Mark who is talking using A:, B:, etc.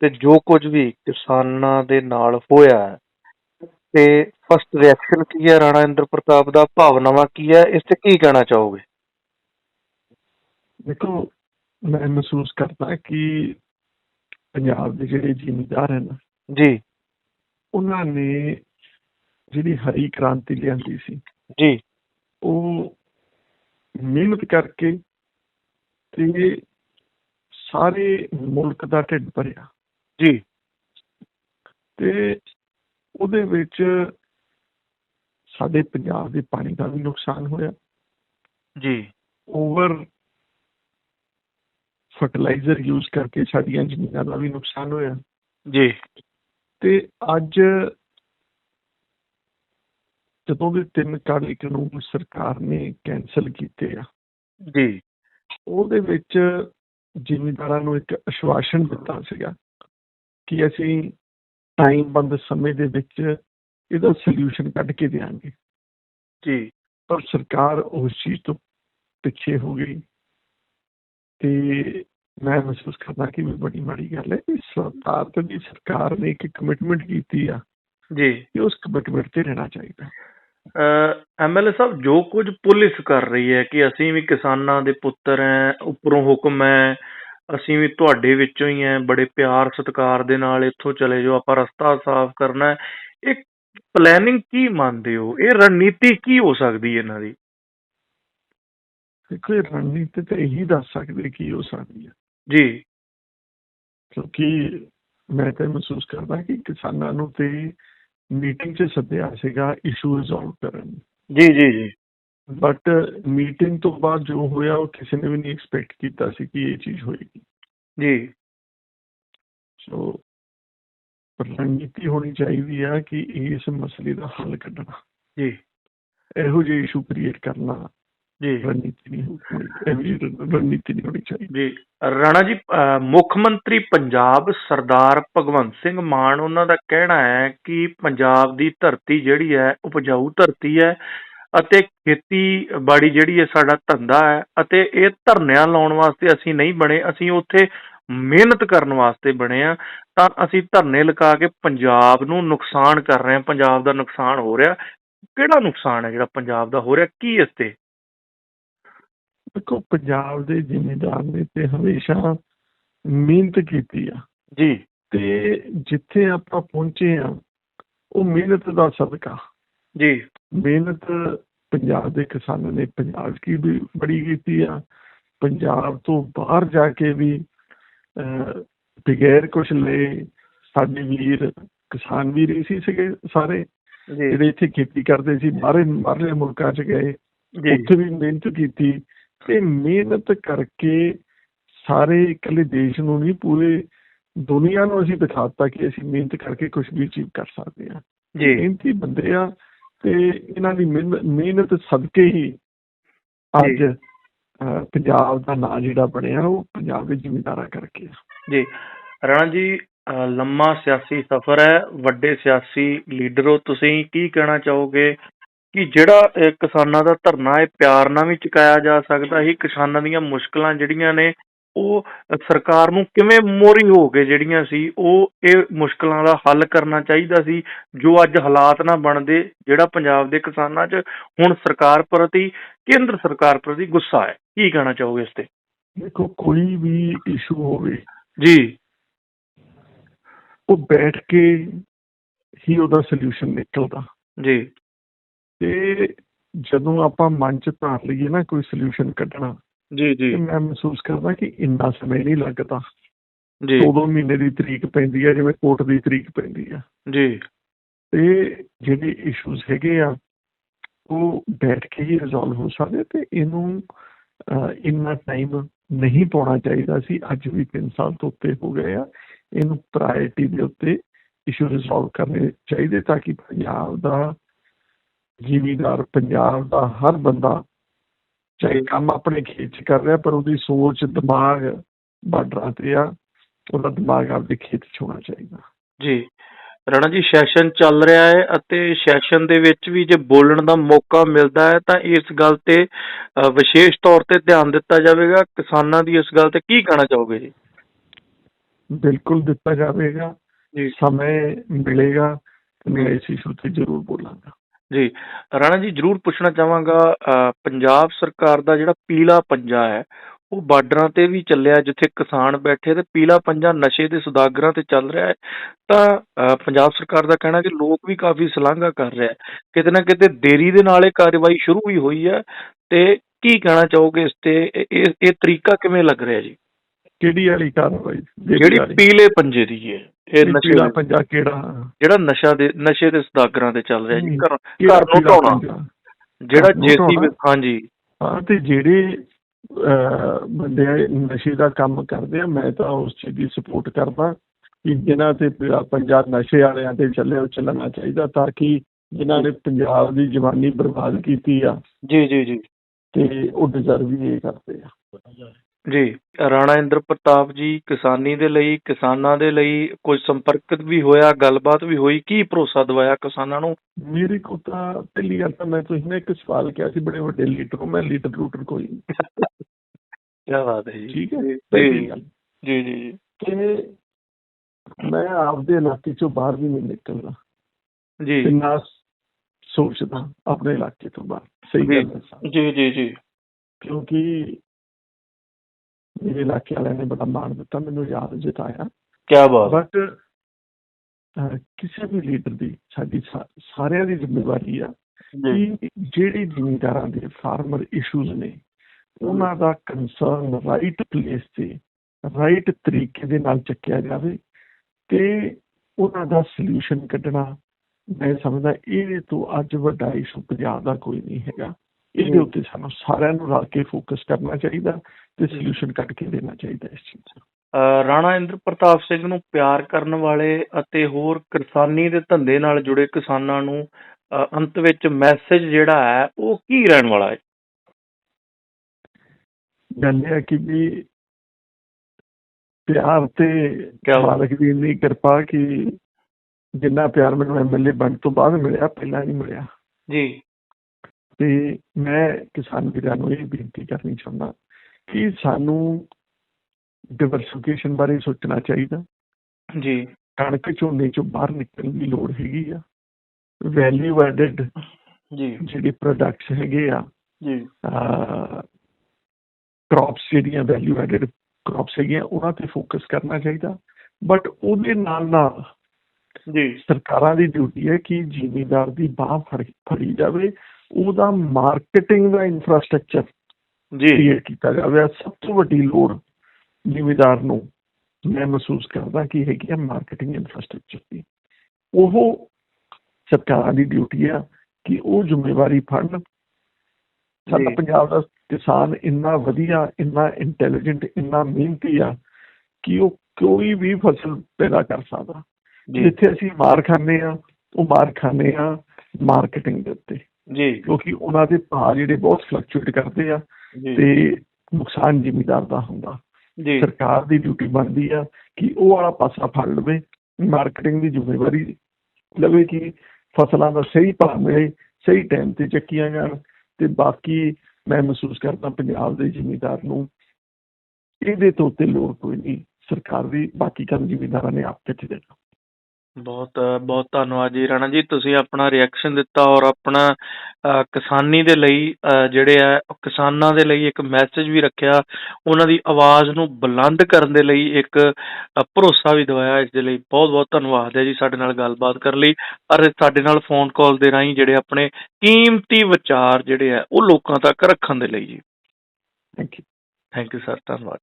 A: ਤੇ ਜੋ ਕੁਝ ਵੀ ਕਿਸਾਨਾਂ ਦੇ ਨਾਲ ਹੋਇਆ ਹੈ ਤੇ ਫਸਟ ਰਿਐਕਸ਼ਨ ਕੀ ਹੈ ਰਾਣਾ ਇੰਦਰ ਪ੍ਰਤਾਪ ਦਾ? ਭਾਵਨਾਵਾਂ ਕੀ ਹੈ? ਇਸ ਤੇ ਕੀ ਕਹਿਣਾ ਚਾਹੋਗੇ?
B: ਦੇਖੋ ਮੈਂ ਮਹਿਸੂਸ ਕਰਦਾ ਕਿ ਪੰਜਾਬ ਦੇ ਜਿਹੜੇ ਜ਼ਿਮੀਂਦਾਰ ਹਨ
A: ਜੀ।
B: ਉਹਨਾਂ ਨੇ ਜਿਹੜੀ ਹਰੀ ਕ੍ਰਾਂਤੀ ਲਿਆਂਦੀ ਸੀ
A: ਜੀ।
B: ਉਹ ਮਿਹਨਤ ਕਰਕੇ ਤੇ ਸਾਰੇ ਮੁਲਕ ਦਾ ਢਿੱਡ ਭਰਿਆ।
A: ਜੀ।
B: ਤੇ ਉਹਦੇ ਵਿੱਚ ਸਾਡੇ ਪੰਜਾਬ ਦੇ ਪਾਣੀ ਦਾ ਵੀ ਨੁਕਸਾਨ ਹੋਇਆ।
A: ਜੀ।
B: ਓਵਰ ਫਰਟੀਲਾਈਜ਼ਰ ਯੂਜ਼ ਕਰਕੇ ਸਾਡੀਆਂ ਜ਼ਮੀਨਾਂ ਦਾ ਵੀ ਨੁਕਸਾਨ ਹੋਇਆ।
A: ਜੀ।
B: ਤੇ ਅੱਜ ਜਦੋਂ ਦੇ ਤਿੰਨ ਕਾਲੇ ਕਾਨੂੰਨ ਸਰਕਾਰ ਨੇ ਕੈਨਸਲ ਕੀਤੇ ਆ
A: ਜੀ।
B: ਉਹਦੇ ਵਿੱਚ ਜ਼ਿਮੀਂਦਾਰਾਂ ਨੂੰ ਇੱਕ ਆਸ਼ਵਾਸਨ ਦਿੱਤਾ ਸੀਗਾ ਕਿ ਅਸੀਂ ਟਾਈਮ ਬੰਦ ਸਮੇਂ ਦੇ ਵਿੱਚ ਇਹਦਾ ਸੋਲੂਸ਼ਨ ਕੱਢ ਕੇ ਦੇਵਾਂਗੇ
A: ਜੀ।
B: ਪਰ ਸਰਕਾਰ ਉਸ ਚੀਜ਼ ਤੋਂ ਪਿੱਛੇ ਹੋ ਗਈ ਤੇ ਮੈਂ ਮਹਿਸੂਸ ਕਰਦਾ ਕਿ ਇਹ ਬੜੀ ਮਾੜੀ ਗੱਲ ਹੈ। ਕਿ ਸਰਕਾਰ ਤੇ ਦੀ ਸਰਕਾਰ ਨੇ ਇੱਕ ਕਮਿਟਮੈਂਟ ਕੀਤੀ ਆ
A: ਜੀ।
B: ਕਿ ਉਸ ਕਮਿਟਮੈਂਟ ਤੇ ਰਹਿਣਾ ਚਾਹੀਦਾ।
A: ਐਮਐਲਏ ਸਾਹਿਬ ਜੋ ਕੁਝ ਪੁਲਿਸ ਕਰ ਰਹੀ ਹੈ ਕਿ ਅਸੀਂ ਵੀ ਕਿਸਾਨਾਂ ਦੇ ਪੁੱਤਰ ਹੈ ਉੱਪਰੋਂ ਹੁਕਮ ਹੈ ਅਸੀਂ ਵੀ ਤੁਹਾਡੇ ਵਿੱਚੋਂ ਹੀ ਹੈ ਬੜੇ ਪਿਆਰ ਸਤਿਕਾਰ ਦੇ ਨਾਲ ਇੱਥੋਂ ਚਲੇ ਜਾਓ ਆਪਾਂ ਰਸਤਾ ਸਾਫ਼ ਕਰਨਾ ਹੈ। ਇਹ ਪਲੈਨਿੰਗ ਕੀ ਮੰਨਦੇ ਹੋ? ਇਹ ਰਣਨੀਤੀ ਕੀ ਹੋ ਸਕਦੀ ਹੈ ਇਹਨਾਂ ਦੀ?
B: ਦੇਖੋ ਇਹ ਰਣਨੀਤੀ ਤੇ ਇਹੀ ਦੱਸ ਸਕਦੇ ਕੀ ਹੋ ਸਕਦੀ ਹੈ।
A: ਜੀ।
B: ਕਿਉਂਕਿ ਮੈਂ ਤਾਂ ਮਹਿਸੂਸ ਕਰਦਾ ਕਿ ਕਿਸਾਨਾਂ ਨੂੰ ਤੇ ਮੀਟਿੰਗ 'ਚ ਸੱਦਿਆ ਸੀਗਾ ਇਸ਼ੂ ਰਿਜ਼ੋਲਵ ਕਰਨ।
A: ਜੀ ਜੀ ਜੀ।
B: ਬਟ ਮੀਟਿੰਗ ਤੋਂ ਬਾਅਦ ਜੋ ਹੋਇਆ ਉਹ ਕਿਸੇ ਨੇ ਵੀ ਨਹੀਂ ਐਕਸਪੈਕਟ ਕੀਤਾ ਸੀ ਕਿ ਇਹ ਚੀਜ਼ ਹੋਏਗੀ।
A: ਜੀ।
B: ਸੋ ਰਣਨੀਤੀ ਹੋਣੀ ਚਾਹੀਦੀ ਆ ਕਿ ਇਸ ਮਸਲੇ ਦਾ ਹੱਲ ਕੱਢਣਾ।
A: ਜੀ।
B: ਇਹੋ ਜਿਹੇ ਇਸ਼ੂ ਕ੍ਰੀਏਟ ਕਰਨਾ
A: ਜੀ।
B: ਰਣਨੀਤੀ ਨਹੀਂ ਹੋਣੀ ਰਣਨੀਤੀ ਨਹੀਂ ਹੋਣੀ ਚਾਹੀਦੀ।
A: ਜੀ। ਰਾਣਾ ਜੀ ਮੁੱਖ ਮੰਤਰੀ ਪੰਜਾਬ ਸਰਦਾਰ ਭਗਵੰਤ ਸਿੰਘ ਮਾਨ ਉਹਨਾਂ ਦਾ ਕਹਿਣਾ ਹੈ ਕਿ ਪੰਜਾਬ ਦੀ ਧਰਤੀ ਜਿਹੜੀ ਹੈ ਉਪਜਾਊ ਧਰਤੀ ਹੈ ਅਤੇ ਖੇਤੀਬਾੜੀ ਜਿਹੜੀ ਹੈ ਸਾਡਾ ਧੰਦਾ ਹੈ ਅਤੇ ਇਹ ਧਰਨਿਆਂ ਲਾਉਣ ਵਾਸਤੇ ਅਸੀਂ ਨਹੀਂ ਬਣੇ ਅਸੀਂ ਉੱਥੇ ਮਿਹਨਤ ਕਰਨ ਵਾਸਤੇ ਬਣੇ ਆ ਤਾਂ ਅਸੀਂ ਧਰਨੇ ਲਗਾ ਕੇ ਪੰਜਾਬ ਨੂੰ ਨੁਕਸਾਨ ਕਰ ਰਹੇ ਹਾਂ ਪੰਜਾਬ ਦਾ ਨੁਕਸਾਨ ਹੋ ਰਿਹਾ। ਕਿਹੜਾ ਨੁਕਸਾਨ ਹੈ ਜਿਹੜਾ ਪੰਜਾਬ ਦਾ ਹੋ ਰਿਹਾ? ਕੀ ਇਸ ਤੇ?
B: ਦੇਖੋ ਪੰਜਾਬ ਦੇ ਜ਼ਿਮੀਂਦਾਰ ਨੇ ਤੇ ਹਮੇਸ਼ਾ ਮਿਹਨਤ ਕੀਤੀ ਆ।
A: ਜੀ।
B: ਤੇ ਜਿੱਥੇ ਆਪਾਂ ਪਹੁੰਚੇ ਆ ਉਹ ਮਿਹਨਤ ਦਾ ਸਦਕਾ।
A: ਜੀ।
B: ਮਿਹਨਤ ਪੰਜਾਬ ਦੇ ਕਿਸਾਨਾਂ ਨੇ ਪੰਜਾਬ 'ਚ ਕੀ ਵੀ ਬੜੀ ਕੀਤੀ ਆ। ਪੰਜਾਬ ਤੋਂ ਬਾਹਰ ਜਾ ਕੇ ਵੀ ਬਗੈਰ ਕੁਝ ਲਏ ਸਾਡੇ ਵੀਰ ਕਿਸਾਨ ਵੀਰ ਹੀ ਸੀ ਸੀਗੇ ਸਾਰੇ। ਜਿਹੜੇ ਇੱਥੇ ਖੇਤੀ ਕਰਦੇ ਸੀ ਬਾਹਰੇ ਬਾਹਰਲੇ ਮੁਲਕਾਂ 'ਚ ਗਏ। ਉੱਥੇ ਵੀ ਮਿਹਨਤ ਕੀਤੀ ਤੇ ਮਿਹਨਤ ਕਰਕੇ ਸਾਰੇ ਇਕੱਲੇ ਦੇਸ਼ ਨੂੰ ਨਹੀਂ ਪੂਰੇ ਦੁਨੀਆ ਨੂੰ ਅਸੀਂ ਦਿਖਾਤਾ ਕਿ ਅਸੀਂ ਮਿਹਨਤ ਕਰਕੇ ਕੁਝ ਵੀ ਅਚੀਵ ਕਰ ਸਕਦੇ ਹਾਂ।
A: ਜੀ।
B: ਮਿਹਨਤੀ ਬੰਦੇ ਆ ਤੇ ਇਹਨਾਂ ਦੀ ਮਿਹਨ- ਮਿਹਨਤ ਸਦਕੇ ਹੀ ਅੱਜ ਪੰਜਾਬ ਦਾ ਨਾਂ ਜਿਹੜਾ ਬਣਿਆ ਉਹ ਪੰਜਾਬ ਦੇ ਜ਼ਿਮੀਂਦਾਰਾਂ ਕਰਕੇ
A: ਜੀ। ਰਾਣਾ ਜੀ ਲੰਮਾ ਸਿਆਸੀ ਸਫ਼ਰ ਹੈ ਵੱਡੇ ਸਿਆਸੀ ਲੀਡਰ ਹੋ ਤੁਸੀਂ ਕੀ ਕਹਿਣਾ ਚਾਹੋਗੇ ਕਿ ਜਿਹੜਾ ਕਿਸਾਨਾਂ ਦਾ ਧਰਨਾ ਹੈ ਪਿਆਰ ਨਾਲ ਵੀ ਚੁਕਾਇਆ ਜਾ ਸਕਦਾ ਸੀ ਕਿਸਾਨਾਂ ਦੀਆਂ ਮੁਸ਼ਕਲਾਂ ਜਿਹੜੀਆਂ ਨੇ ਉਹ ਸਰਕਾਰ ਨੂੰ ਕਿਵੇਂ ਮੋਰੀ ਹੋ ਕੇ ਜਿਹੜੀਆਂ ਸੀ ਉਹ ਇਹ ਮੁਸ਼ਕਲਾਂ ਦਾ ਹੱਲ ਕਰਨਾ ਚਾਹੀਦਾ ਸੀ ਜੋ ਅੱਜ ਹਾਲਾਤ ਨਾ ਬਣਦੇ ਜਿਹੜਾ ਪੰਜਾਬ ਦੇ ਕਿਸਾਨਾਂ 'ਚ ਹੁਣ ਸਰਕਾਰ ਪ੍ਰਤੀ ਕੇਂਦਰ ਸਰਕਾਰ ਪ੍ਰਤੀ ਗੁੱਸਾ ਹੈ। ਕੀ ਕਹਿਣਾ ਚਾਹੋਗੇ ਇਸ ਤੇ?
B: ਦੇਖੋ ਕੋਈ ਵੀ ਇਸ਼ੂ ਹੋਵੇ
A: ਜੀ।
B: ਉਹ ਬੈਠ ਕੇ ਹੀ ਉਹਦਾ ਸੋਲੂਸ਼ਨ ਨਿਕਲਦਾ।
A: ਜੀ।
B: ਤੇ ਜਦੋਂ ਆਪਾਂ ਮਨ ਚ ਧਾਰ ਲਈਏ ਨਾ ਕੋਈ ਸੋਲੂਸ਼ਨ ਕੱਢਣਾ
A: ਜੀ ਜੀ।
B: ਮੈਂ ਮਹਿਸੂਸ ਕਰਦਾ ਕਿ ਇੰਨਾ ਸਮੇਂ ਨਹੀਂ ਲੱਗਦਾ।
A: ਜੀ।
B: ਦੋ ਦੋ ਮਹੀਨੇ ਦੀ ਤਰੀਕ ਪੈਂਦੀ ਹੈ ਜਿਵੇਂ ਕੋਰਟ ਦੀ ਤਰੀਕ ਪੈਂਦੀ ਆ।
A: ਜੀ।
B: ਤੇ ਜਿਹੜੇ ਇਸ਼ੂਜ਼ ਹੈਗੇ ਆ ਉਹ ਬੈਠ ਕੇ ਹੀ ਰਿਜ਼ੋਲਵ ਹੋ ਸਕਦੇ ਤੇ ਇਹਨੂੰ ਇੰਨਾ ਟਾਈਮ ਨਹੀਂ ਪਾਉਣਾ ਚਾਹੀਦਾ ਸੀ। ਅੱਜ ਵੀ 3 ਸਾਲ ਤੋਂ ਉੱਤੇ ਹੋ ਗਏ ਆ। ਇਹਨੂੰ ਪ੍ਰਾਇੋਰਟੀ ਦੇ ਉੱਤੇ ਇਸ਼ੂ ਰਿਜ਼ੋਲਵ ਕਰਨੇ ਚਾਹੀਦੇ ਤਾਂ ਕਿ ਪੰਜਾਬ ਦਾ ਜ਼ਿਮੀਦਾਰ ਪੰਜਾਬ ਦਾ ਹਰ ਬੰਦਾ ਚਾਹੇ ਕੰਮ ਆਪਣੇ ਖੇਤ 'ਚ ਕਰ ਰਿਹਾ ਪਰ ਉਹਦੀ ਸੋਚ ਦਿਮਾਗ ਬਾਰਡਰਾਂ ਤੇ ਆ ਉਹਦਾ ਦਿਮਾਗ ਆਪਦੇ ਖੇਤ 'ਚ ਹੋਣਾ ਚਾਹੀਦਾ।
A: ਜੀ। ਰਾਣਾ ਜੀ ਸੈਸ਼ਨ ਚੱਲ ਰਿਹਾ ਹੈ ਅਤੇ ਸੈਸ਼ਨ ਦੇ ਵਿੱਚ ਵੀ ਜੇ ਬੋਲਣ ਦਾ ਮੌਕਾ ਮਿਲਦਾ ਹੈ ਤਾਂ ਇਸ ਗੱਲ ਤੇ ਵਿਸ਼ੇਸ਼ ਤੌਰ ਤੇ ਧਿਆਨ ਦਿੱਤਾ ਜਾਵੇਗਾ। ਕਿਸਾਨਾਂ ਦੀ ਇਸ ਗੱਲ ਤੇ ਕੀ ਕਹਿਣਾ ਚਾਹੋਗੇ ਜੀ?
B: ਬਿਲਕੁਲ ਦਿੱਤਾ ਜਾਵੇਗਾ।
A: ਜੀ।
B: ਸਮੇਂ ਮਿਲੇਗਾ ਤੇ ਮੈਂ। ਇਸ ਇਸ਼ੂ ਤੇ ਜ਼ਰੂਰ ਬੋਲਾਂਗਾ।
A: ਜੀ ਰਾਣਾ ਜੀ ਜਰੂਰ ਪੁੱਛਣਾ ਚਾਹਾਂਗਾ ਅ, ਪੰਜਾਬ ਸਰਕਾਰ ਦਾ ਜਿਹੜਾ ਪੀਲਾ ਪੰਜਾ ਹੈ ਉਹ ਬਾਰਡਰਾਂ ਤੇ ਵੀ ਚੱਲਿਆ ਜਿੱਥੇ ਕਿਸਾਨ ਬੈਠੇ ਤੇ ਪੀਲਾ ਪੰਜਾ ਨਸ਼ੇ ਦੇ ਸੁਦਾਗਰਾਂ ਤੇ ਚੱਲ ਰਿਹਾ ਹੈ। ਤਾਂ ਅ, ਪੰਜਾਬ ਸਰਕਾਰ ਦਾ ਕਹਿਣਾ ਕਿ ਲੋਕ ਵੀ ਕਾਫੀ ਸ਼ਲਾਘਾ ਕਰ ਰਿਹਾ ਹੈ। ਕਿਤੇ ਨਾ ਕਿਤੇ ਦੇਰੀ ਦੇ ਨਾਲ ਇਹ ਕਾਰਵਾਈ ਸ਼ੁਰੂ ਵੀ ਹੋਈ ਹੈ। ਤੇ ਕੀ ਕਹਿਣਾ ਚਾਹੋਗੇ ਇਸ ਤੇ? ਇਹ- ਇਹ ਇਹ ਤਰੀਕਾ ਕਿਵੇਂ ਲੱਗ ਰਿਹਾ ਜੀ?
B: ਕਿਹੜੀ ਵਾਲੀ ਕਾਰਵਾਈ?
A: ਜਿਹੜੀ ਪੀਲੇ ਪੰਜੇ ਦੀ ਹੈ ਇਹ ਨਸ਼ੇ ਦੇ-
B: ਪੰਜਾ ਕਿਹੜਾ?
A: ਜਿਹੜਾ ਨਸ਼ਾ ਦੇ ਨਸ਼ੇ ਦੇ ਸੁਦਾਗਰਾਂ ਤੇ ਚੱਲ ਰਿਹਾ ਜੀ ਘਰ ਨੂੰ ਢਾਉਣਾ? ਜਿਹੜਾ ਜੇਸੀ? ਹਾਂਜੀ।
B: ਹਾਂ ਤੇ ਜਿਹੜੇ ਬੰਦੇ ਨਸ਼ੇ ਦਾ ਕੰਮ ਕਰਦੇ ਆ ਮੈਂ ਤਾਂ ਉਸ ਚੀਜ਼ ਦੀ ਸਪੋਰਟ ਕਰਦਾ ਕਿ ਜਿਨ੍ਹਾਂ ਤੇ ਪੀਲਾ ਪੰਜਾ ਨਸ਼ੇ ਵਾਲਿਆਂ ਤੇ ਚੱਲੇ ਉਹ ਚੱਲਣਾ ਚਾਹੀਦਾ ਤਾਂ ਕਿ ਜਿਨ੍ਹਾਂ ਨੇ ਪੰਜਾਬ ਦੀ ਜਵਾਨੀ ਬਰਬਾਦ ਕੀਤੀ ਆ।
A: ਜੀ ਜੀ ਜੀ।
B: ਤੇ ਉਹ ਡਿਜ਼ਰਵ ਵੀ ਇਹ ਕਰਦੇ ਆ।
A: ਜੀ ਰਾਣਾ ਇੰਦਰ ਪ੍ਰਤਾਪ ਜੀ ਕਿਸਾਨੀ ਦੇ ਲਈ ਕਿਸਾਨਾਂ ਦੇ ਲਈ ਕੋਈ ਸੰਪਰਕ ਵੀ ਹੋਇਆ ਗੱਲਬਾਤ ਵੀ ਹੋਈ ਕੀ ਭਰੋਸਾ ਦਿਵਾਇਆ ਕਿਸਾਨਾਂ ਨੂੰ?
B: ਮੇਰੇ ਕੋਲ ਤਾਂ ਪਹਿਲੀ ਗੱਲ ਤਾਂ ਮੈਂ ਤੁਸੀਂ ਨੇ ਇੱਕ ਸਵਾਲ ਕਿਹਾ ਸੀ ਬੜੇ ਵੱਡੇ ਲੀਡਰ ਹੋ ਮੈਂ ਲੀਡਰ ਲੂਟਰ ਕੋਈ
A: ਕੀ ਬਾਤ ਹੈ ਜੀ।
B: ਠੀਕ ਹੈ
A: ਜੀ ਜੀ ਜੀ
B: ਕਿ ਮੈਂ ਆਪਦੇ ਇਲਾਕੇ ਚੋਂ ਬਾਹਰ ਵੀ ਨਹੀਂ ਨਿਕਲਦਾ।
A: ਜੀ।
B: ਤੇ ਨਾ ਸੋਚਦਾ ਆਪਣੇ ਇਲਾਕੇ ਤੋਂ ਬਾਹਰ। ਸਹੀ ਗੱਲ ਦੱਸਾਂ
A: ਜੀ ਜੀ ਜੀ।
B: ਕਿਉਂਕਿ ਮੇਰੇ ਇਲਾਕੇ ਵਾਲਿਆਂ ਨੇ ਬੜਾ ਮਾਣ ਦਿੱਤਾ ਮੈਨੂੰ ਯਾਦ ਜਿਤਾਇਆ।
A: ਕੀ ਬਾਤ।
B: ਬਟ ਕਿਸੇ ਵੀ ਲੀਡਰ ਦੀ ਸਾਡੀ ਸਾਰਿਆਂ ਦੀ ਜ਼ਿੰਮੇਵਾਰੀ ਆ ਕਿ ਜਿਹੜੇ ਜ਼ਿਮੀਂਦਾਰਾਂ ਦੇ ਫਾਰਮਰ ਇਸ਼ੂਜ਼ ਨੇ ਉਹਨਾਂ ਦਾ ਕੰਸਰਨ ਰਾਈਟ ਪਲੇਸ ਤੇ ਰਾਈਟ ਤਰੀਕੇ ਦੇ ਨਾਲ ਚੱਕਿਆ ਜਾਵੇ ਤੇ ਉਹਨਾਂ ਦਾ ਸੋਲੂਸ਼ਨ ਕੱਢਣਾ। ਮੈਂ ਸਮਝਦਾ ਇਹਦੇ ਤੋਂ ਅੱਜ ਵੱਡਾ ਇਸ਼ੂ ਪੰਜਾਬ ਦਾ ਕੋਈ ਨਹੀਂ ਹੈਗਾ। ਇਹਦੇ
A: ਜੀ।
B: ਉੱਤੇ ਸਾਨੂੰ ਸਾਰਿਆਂ ਨੂੰ ਰਲ ਕੇ ਫੋਕਸ ਕਰਨਾ ਚਾਹੀਦਾ ਤੇ ਸੋਲੂਸ਼ਨ ਕੱਢ ਕੇ ਦੇਣਾ ਚਾਹੀਦਾ ਇਸ ਚੀਜ਼ ਦਾ।
A: ਰਾਣਾ ਇੰਦਰ ਪ੍ਰਤਾਪ ਸਿੰਘ ਨੂੰ ਪਿਆਰ ਕਰਨ ਵਾਲੇ ਅਤੇ ਹੋਰ ਕਿਸਾਨੀ ਦੇ ਧੰਦੇ ਨਾਲ ਜੁੜੇ ਕਿਸਾਨਾਂ ਨੂੰ ਅੰਤ ਵਿੱਚ ਮੈਸੇਜ ਜਿਹੜਾ ਹੈ ਉਹ ਕੀ ਰਹਿਣ ਵਾਲਾ ਹੈ?
B: ਗੱਲ ਹੈ ਕਿ ਵੀ ਪਿਆਰ ਤੇ। ਮਾਲਕ ਦੀ ਇੰਨੀ ਕਿਰਪਾ ਕਿ ਜਿੰਨਾ ਪਿਆਰ ਮੈਨੂੰ ਐਮਐਲਏ ਬਣ ਤੋਂ ਬਾਅਦ ਮਿਲਿਆ ਪਹਿਲਾਂ ਨਹੀਂ ਮਿਲਿਆ।
A: ਜੀ।
B: ਤੇ ਮੈਂ ਕਿਸਾਨ ਵੀਰਾਂ ਨੂੰ ਇਹ ਬੇਨਤੀ ਕਰਨੀ ਚਾਹੁੰਦਾ ਕਿ ਸਾਨੂੰ ਡਿਵਰਸਿਫਿਕੇਸ਼ਨ ਬਾਰੇ ਸੋਚਣਾ ਚਾਹੀਦਾ।
A: ਜੀ।
B: ਕਣਕ ਝੋਨੇ ਚੋਂ ਬਾਹਰ ਨਿਕਲਣ ਦੀ ਲੋੜ ਹੈਗੀ ਆ। ਵੈਲਿਊ ਐਡਡ
A: ਜੀ।
B: ਜਿਹੜੇ ਪ੍ਰੋਡਕਟਸ ਹੈਗੇ ਆ
A: ਜੀ।
B: ਕ੍ਰੌਪਸ ਜਿਹੜੀਆਂ ਵੈਲਿਊ ਐਡਡ ਕ੍ਰੌਪਸ ਹੈਗੀਆਂ ਉਹਨਾਂ ਤੇ ਫੋਕਸ ਕਰਨਾ ਚਾਹੀਦਾ। ਬਟ ਉਹਦੇ ਨਾਲ ਨਾਲ
A: ਜੀ।
B: ਸਰਕਾਰਾਂ ਦੀ ਡਿਊਟੀ ਹੈ ਕਿ ਜ਼ਿਮੀਂਦਾਰ ਦੀ ਬਾਹ ਫੜੀ ਫੜੀ ਜਾਵੇ। ਉਹਦਾ ਮਾਰਕੀਟਿੰਗ ਦਾ ਇਨਫਰਾਸਟ੍ਰਕਚਰ
A: ਜੀ।
B: ਕ੍ਰੀਏਟ ਕੀਤਾ ਜਾਵੇ। ਆਹ ਸਭ ਤੋਂ ਵੱਡੀ ਲੋੜ ਜ਼ਿਮੀਂਦਾਰ ਨੂੰ ਮੈਂ ਮਹਿਸੂਸ ਕਰਦਾ ਕਿ ਹੈਗੀ ਹੈ ਮਾਰਕੀਟਿੰਗ ਇਨਫਰਾਸਟ੍ਰਕਚਰ ਦੀ। ਉਹ ਸਰਕਾਰਾਂ ਦੀ ਡਿਊਟੀ ਆ ਕਿ ਉਹ ਜ਼ਿੰਮੇਵਾਰੀ ਫੜਨ ਸਾਡਾ। ਪੰਜਾਬ ਦਾ ਕਿਸਾਨ ਇੰਨਾ ਵਧੀਆ ਇੰਨਾ ਇੰਟੈਲੀਜੈਂਟ ਇੰਨਾ ਮਿਹਨਤੀ ਆ ਕਿ ਉਹ ਕੋਈ ਵੀ ਫਸਲ ਪੈਦਾ ਕਰ ਸਕਦਾ। ਜਿੱਥੇ ਅਸੀਂ ਮਾਰ ਖਾਂਦੇ ਆ ਉਹ ਮਾਰ ਖਾਂਦੇ ਆ ਮਾਰਕੀਟਿੰਗ ਦੇ ਉੱਤੇ।
A: ਜੀ।
B: ਕਿਉਂਕਿ ਉਹਨਾਂ ਦੇ ਭਾਅ ਜਿਹੜੇ ਬਹੁਤ ਫਲਕਚੁਏਟ ਕਰਦੇ ਆ ਤੇ ਨੁਕਸਾਨ ਜ਼ਿਮੀਦਾਰ ਦਾ ਹੁੰਦਾ।
A: ਜੀ।
B: ਸਰਕਾਰ ਦੀ ਡਿਊਟੀ ਬਣਦੀ ਆ ਕਿ ਉਹ ਵਾਲਾ ਪਾਸਾ ਫੜ ਲਵੇ ਮਾਰਕੀਟਿੰਗ ਦੀ ਜ਼ਿੰਮੇਵਾਰੀ ਲਵੇ ਕਿ ਫਸਲਾਂ ਦਾ ਸਹੀ ਭਾਅ ਮਿਲੇ ਸਹੀ ਟਾਈਮ ਤੇ ਚੱਕੀਆਂ ਜਾਣ ਤੇ ਬਾਕੀ ਮੈਂ ਮਹਿਸੂਸ ਕਰਦਾ ਪੰਜਾਬ ਦੇ ਜ਼ਿਮੀਦਾਰ ਨੂੰ ਇਹਦੇ ਤੋਂ ਉੱਤੇ ਲੋੜ ਕੋਈ ਨਹੀਂ। ਸਰਕਾਰ ਦੀ ਬਾਕੀ ਕੰਮ ਜ਼ਿਮੀਦਾਰਾਂ ਨੇ ਆਪ ਕਿੱਥੇ ਦੇਣਾ।
A: ਬਹੁਤ ਬਹੁਤ ਧੰਨਵਾਦ ਜੀ। ਰਾਣਾ ਜੀ ਤੁਸੀਂ ਆਪਣਾ ਰਿਐਕਸ਼ਨ ਦਿੱਤਾ ਔਰ ਆਪਣਾ ਕਿਸਾਨੀ ਦੇ ਲਈ ਜਿਹੜੇ ਆ ਕਿਸਾਨਾਂ ਦੇ ਲਈ ਇੱਕ ਮੈਸੇਜ ਵੀ ਰੱਖਿਆ। ਉਹਨਾਂ ਦੀ ਆਵਾਜ਼ ਨੂੰ ਬੁਲੰਦ ਕਰਨ ਦੇ ਲਈ ਇੱਕ ਭਰੋਸਾ ਵੀ ਦਿਵਾਇਆ। ਇਸ ਦੇ ਲਈ ਬਹੁਤ ਬਹੁਤ ਧੰਨਵਾਦ ਹੈ ਜੀ ਸਾਡੇ ਨਾਲ ਗੱਲਬਾਤ ਕਰਨ ਲਈ। ਔਰ ਸਾਡੇ ਨਾਲ ਫੋਨ ਕਾਲ ਦੇ ਰਾਹੀਂ ਜਿਹੜੇ ਆਪਣੇ ਕੀਮਤੀ ਵਿਚਾਰ ਜਿਹੜੇ ਆ ਉਹ ਲੋਕਾਂ ਤੱਕ ਰੱਖਣ ਦੇ ਲਈ ਜੀ।
B: Thank you
A: thank you sir ਧੰਨਵਾਦ।